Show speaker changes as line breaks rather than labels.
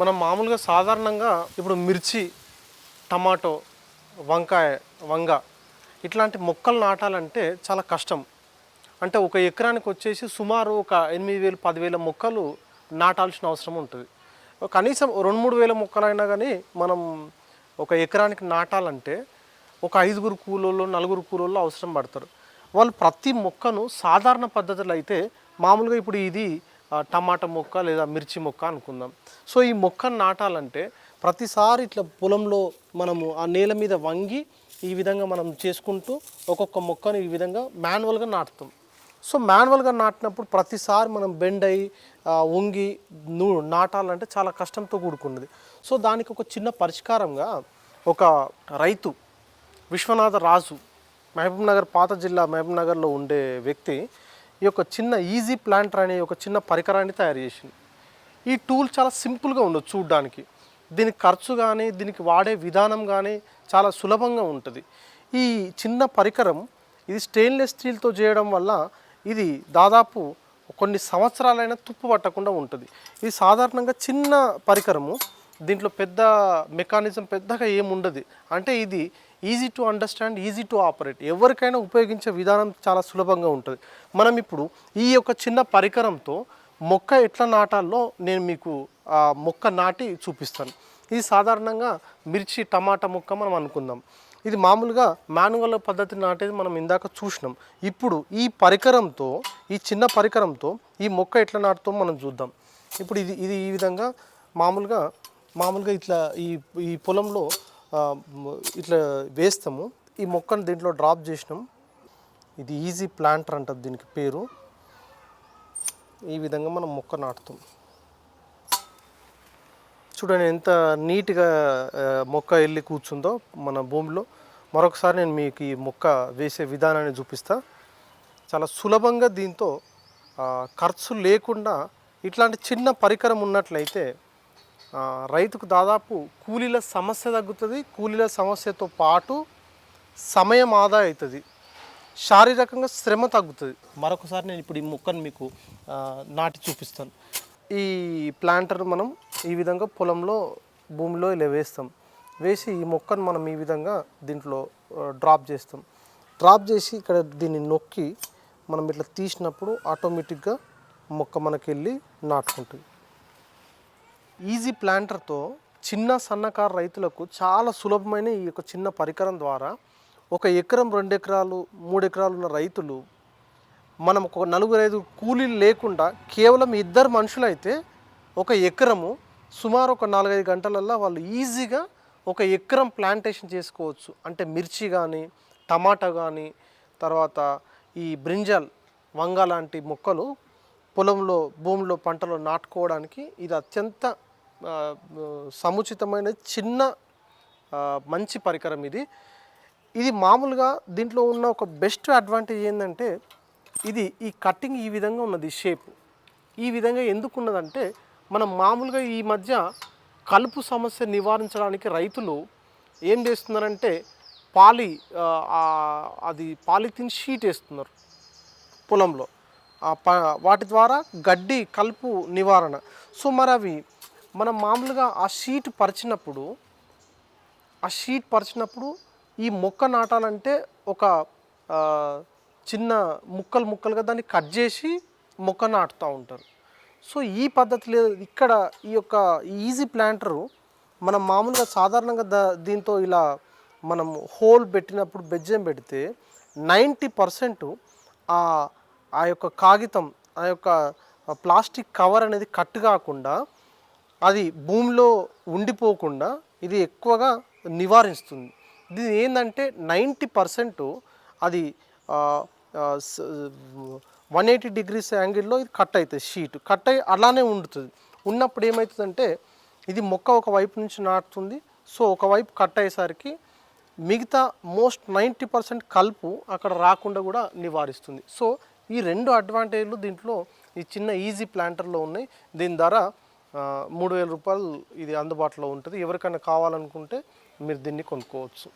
మనం మామూలుగా సాధారణంగా ఇప్పుడు మిర్చి టమాటో వంకాయ వంగ ఇట్లాంటి మొక్కలు నాటాలంటే చాలా కష్టం. అంటే ఒక ఎకరానికి వచ్చేసి సుమారు ఒక ఎనిమిది వేలు పదివేల మొక్కలు నాటాల్సిన అవసరం ఉంటుంది. కనీసం రెండు మూడు వేల మొక్కలైనా కానీ మనం ఒక ఎకరానికి నాటాలంటే ఒక ఐదుగురు కూలోళ్ళు నలుగురు కూలోళ్ళు అవసరం పడతారు. వాళ్ళు ప్రతి మొక్కను సాధారణ పద్ధతిలో అయితే మామూలుగా ఇప్పుడు ఇది టమాటా మొక్క లేదా మిర్చి మొక్క అనుకుందాం. సో ఈ మొక్కను నాటాలంటే ప్రతిసారి ఇట్లా పొలంలో మనము ఆ నేల మీద వంగి ఈ విధంగా మనం చేసుకుంటూ ఒక్కొక్క మొక్కను ఈ విధంగా మాన్యువల్గా నాటుతాం. సో మాన్యువల్గా నాటినప్పుడు ప్రతిసారి మనం బెండ్ అయ్యి వంగి నూ నాటాలంటే చాలా కష్టంతో కూడుకున్నది. సో దానికి ఒక చిన్న పరిష్కారంగా ఒక రైతు విశ్వనాథ రాజు మహబూబ్ నగర్ పాత జిల్లా మహబూబ్ నగర్లో ఉండే వ్యక్తి ఈ యొక్క చిన్న ఈజీ ప్లాంటర్ అనే ఒక చిన్న పరికరాన్ని తయారు చేసింది. ఈ టూల్ చాలా సింపుల్గా ఉండదు చూడడానికి. దీనికి ఖర్చు కానీ దీనికి వాడే విధానం కానీ చాలా సులభంగా ఉంటుంది. ఈ చిన్న పరికరం ఇది స్టెయిన్లెస్ స్టీల్తో చేయడం వల్ల ఇది దాదాపు కొన్ని సంవత్సరాలైనా తుప్పు పట్టకుండా ఉంటుంది. ఇది సాధారణంగా చిన్న పరికరము దీంట్లో పెద్ద మెకానిజం పెద్దగా ఏముండదు. అంటే ఇది easy to understand easy to operate ఎవరికైనా ఉపయోగించే విధానం చాలా సులభంగా ఉంటుంది. మనం ఇప్పుడు ఈ యొక్క చిన్న పరికరంతో మొక్క ఎట్లా నాటాల్లో నేను మీకు ఆ మొక్క నాటి చూపిస్తాను. ఇది సాధారణంగా మిర్చి టమాటా మొక్క మనం అనుకుందాం. ఇది మామూలుగా మాన్యువల్ పద్ధతి నాటేది మనం ఇందాక చూసినాం. ఇప్పుడు ఈ పరికరంతో ఈ చిన్న పరికరంతో ఈ మొక్క ఎట్లా నాటుతో మనం చూద్దాం. ఇప్పుడు ఇది ఇది ఈ విధంగా మామూలుగా మామూలుగా ఇట్లా ఈ ఈ పొలంలో ఇట్లా వేస్తాము. ఈ మొక్కను దీంట్లో డ్రాప్ చేసినాం. ఇది ఈజీ ప్లాంటర్ అంటారు దీనికి పేరు. ఈ విధంగా మనం మొక్క నాటుతాం. చూడండి ఎంత నీట్గా మొక్క వెళ్ళి కూర్చుందో మన భూమిలో. మరొకసారి నేను మీకు ఈ మొక్క వేసే విధానాన్ని చూపిస్తా. చాలా సులభంగా దీంతో ఖర్చు లేకుండా ఇట్లాంటి చిన్న పరికరం ఉన్నట్లయితే రైతుకు దాదాపు కూలీల సమస్య తగ్గుతుంది. కూలీల సమస్యతో పాటు సమయం ఆదా అవుతుంది. శారీరకంగా శ్రమ తగ్గుతుంది. మరొకసారి నేను ఇప్పుడు ఈ మొక్కను మీకు నాటి చూపిస్తాను. ఈ ప్లాంటర్ మనం ఈ విధంగా పొలంలో భూమిలో ఇలా వేస్తాం. వేసి ఈ మొక్కను మనం ఈ విధంగా దీంట్లో డ్రాప్ చేస్తాం. డ్రాప్ చేసి ఇక్కడ దీన్ని నొక్కి మనం ఇట్లా తీసినప్పుడు ఆటోమేటిక్గా మొక్క మనకి వెళ్ళి నాటుకుంటుంది. ఈజీ ప్లాంటర్తో చిన్న సన్నకారు రైతులకు చాలా సులభమైన ఈ యొక్క చిన్న పరికరం ద్వారా ఒక ఎకరం రెండు ఎకరాలు మూడు ఎకరాలు ఉన్న రైతులు మనం ఒక నలుగురు ఐదు కూలీలు లేకుండా కేవలం ఇద్దరు మనుషులైతే ఒక ఎకరము సుమారు ఒక నాలుగైదు గంటలల్లో వాళ్ళు ఈజీగా ఒక ఎకరం ప్లాంటేషన్ చేసుకోవచ్చు. అంటే మిర్చి కానీ టమాటా కానీ తర్వాత ఈ బ్రింజల్ వంగ లాంటి మొక్కలు పొలంలో భూమిలో పంటలు నాటుకోవడానికి ఇది అత్యంత సముచితమైన చిన్న మంచి పరికరం ఇది. ఇది మామూలుగా దీంట్లో ఉన్న ఒక బెస్ట్ అడ్వాంటేజ్ ఏంటంటే ఇది ఈ కటింగ్ ఈ విధంగా ఉన్నది షేప్. ఈ విధంగా ఎందుకు ఉన్నదంటే మనం మామూలుగా ఈ మధ్య కలుపు సమస్య నివారించడానికి రైతులు ఏం చేస్తున్నారంటే పాలి అది పాలిథిన్ షీట్ వేస్తున్నారు పొలంలో. వాటి ద్వారా గడ్డి కలుపు నివారణ. సో మరి అవి మనం మామూలుగా ఆ షీట్ పరిచినప్పుడు ఆ షీట్ పరిచినప్పుడు ఈ మొక్క నాటాలంటే ఒక చిన్న ముక్కలు ముక్కలుగా దాన్ని కట్ చేసి మొక్క నాటుతూ ఉంటారు. సో ఈ పద్ధతి లేదు ఇక్కడ ఈ యొక్క ఈజీ ప్లాంటరు మనం మామూలుగా సాధారణంగా ద దీంతో ఇలా మనం హోల్ పెట్టినప్పుడు బెజ్జం పెడితే నైంటీ పర్సెంట్ ఆ ఆ యొక్క కాగితం ఆ యొక్క ప్లాస్టిక్ కవర్ అనేది కట్ కాకుండా అది భూమిలో ఉండిపోకుండా ఇది ఎక్కువగా నివారిస్తుంది. దీని ఏంటంటే నైంటీ పర్సెంట్ అది వన్ ఎయిటీ డిగ్రీస్ యాంగిల్లో ఇది కట్ అవుతుంది షీట్. కట్ అయ్యి అలానే ఉండుతుంది. ఉన్నప్పుడు ఏమవుతుందంటే ఇది మొక్క ఒక వైపు నుంచి నాటుతుంది. సో ఒకవైపు కట్ అయ్యేసరికి మిగతా మోస్ట్ నైంటీ పర్సెంట్ కలుపు అక్కడ రాకుండా కూడా నివారిస్తుంది. సో ఈ రెండు అడ్వాంటేజ్లు దీంట్లో ఈ చిన్న ఈజీ ప్లాంటర్లో ఉన్నాయి. దీని ధర మూడు వేల రూపాయలు ఇది అందుబాటులో ఉంటుంది. ఎవరికైనా కావాలనుకుంటే మీరు దీన్ని కొనుక్కోవచ్చు.